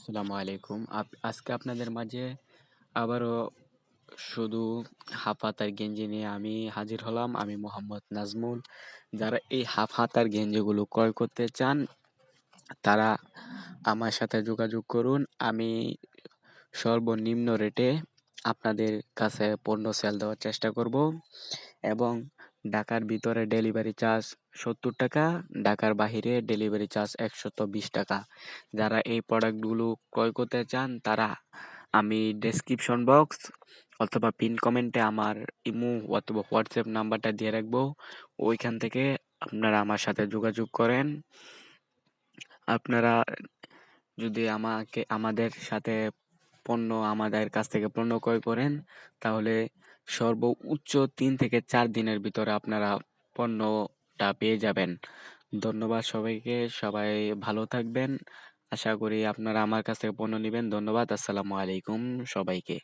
আসসালামু আলাইকুম। আজকে আপনাদের মাঝে আবারও শুধু হাফ হাতার গেঞ্জি নিয়ে আমি হাজির হলাম। আমি মোহাম্মদ নাজমুল। যারা এই হাফ হাতার গেঞ্জিগুলো ক্রয় করতে চান, তারা আমার সাথে যোগাযোগ করুন। আমি সর্বনিম্ন রেটে আপনাদের কাছে পণ্য সেল দেওয়ার চেষ্টা করব এবং ঢাকার ভিতরে ডেলিভারি চার্জ সত্তর টাকা, ঢাকার বাহিরে ডেলিভারি চার্জ একশত বিশ টাকা। যারা এই প্রোডাক্টগুলো ক্রয় করতে চান, তারা আমি ডেসক্রিপশন বক্স অথবা পিন কমেন্টে আমার ইমো অথবা হোয়াটসঅ্যাপ নাম্বারটা দিয়ে রাখব। ওইখান থেকে আপনারা আমার সাথে যোগাযোগ করেন। আপনারা যদি আমাকে, আমাদের সাথে পণ্য, আমাদের কাছ থেকে পণ্য ক্রয় করেন, তাহলে সর্বোচ্চ তিন থেকে চার দিনের ভিতরে আপনারা পণ্যটা পেয়ে যাবেন। ধন্যবাদ সবাইকে, সবাই ভালো থাকবেন। আশা করি আপনারা আমার কাছ থেকে পণ্য নেবেন। ধন্যবাদ, আসসালামু আলাইকুম সবাইকে।